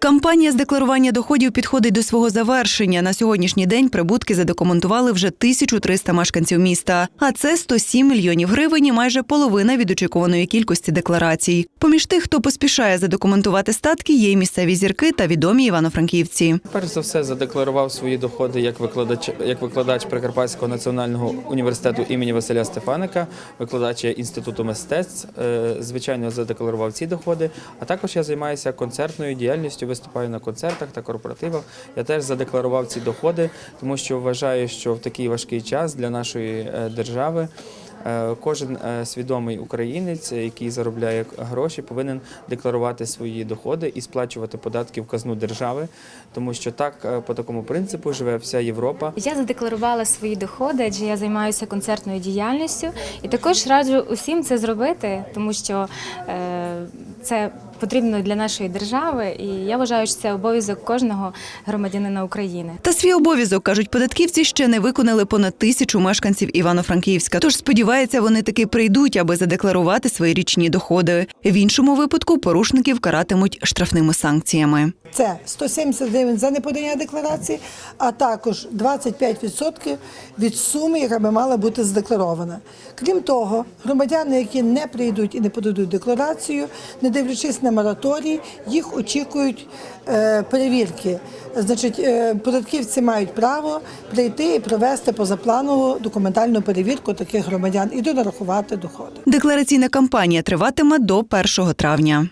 Кампанія з декларування доходів підходить до свого завершення. На сьогоднішній день прибутки задокументували вже 1300 мешканців міста. А це 107 мільйонів гривень і майже половина від очікуваної кількості декларацій. Поміж тих, хто поспішає задокументувати статки, є й місцеві зірки та відомі івано-франківці. Перш за все задекларував свої доходи як викладач, як викладач Прикарпатського національного університету імені Василя Стефаника, викладач інституту мистецтв. Е, Звичайно, задекларував ці доходи. А також я займаюся концертною діяльністю, виступаю на концертах та корпоративах. Я теж задекларував ці доходи, тому що вважаю, що в такий важкий час для нашої е, держави. Е, Кожен е, свідомий українець, який заробляє гроші, повинен декларувати свої доходи і сплачувати податки в казну держави, тому що так е, по такому принципу живе вся Європа. Я задекларувала свої доходи, адже я займаюся концертною діяльністю, і також раджу усім це зробити, тому що е, це потрібно для нашої держави, і я вважаю, що це обов'язок кожного громадянина України. Та свій обов'язок, кажуть податківці, ще не виконали понад тисячу мешканців Івано-Франківська. Тож сподіваються, вони таки прийдуть, аби задекларувати свої річні доходи. В іншому випадку порушників каратимуть штрафними санкціями. Це 170 гривень за неподання декларації, а також 25% від суми, яка би мала бути задекларована. Крім того, громадяни, які не прийдуть і не подадуть декларацію, не дивлячись на мораторій, їх очікують е, перевірки. Значить, е, податківці мають право прийти і провести позапланову документальну перевірку таких громадян і донарахувати доходи. Деклараційна кампанія триватиме до 1 травня.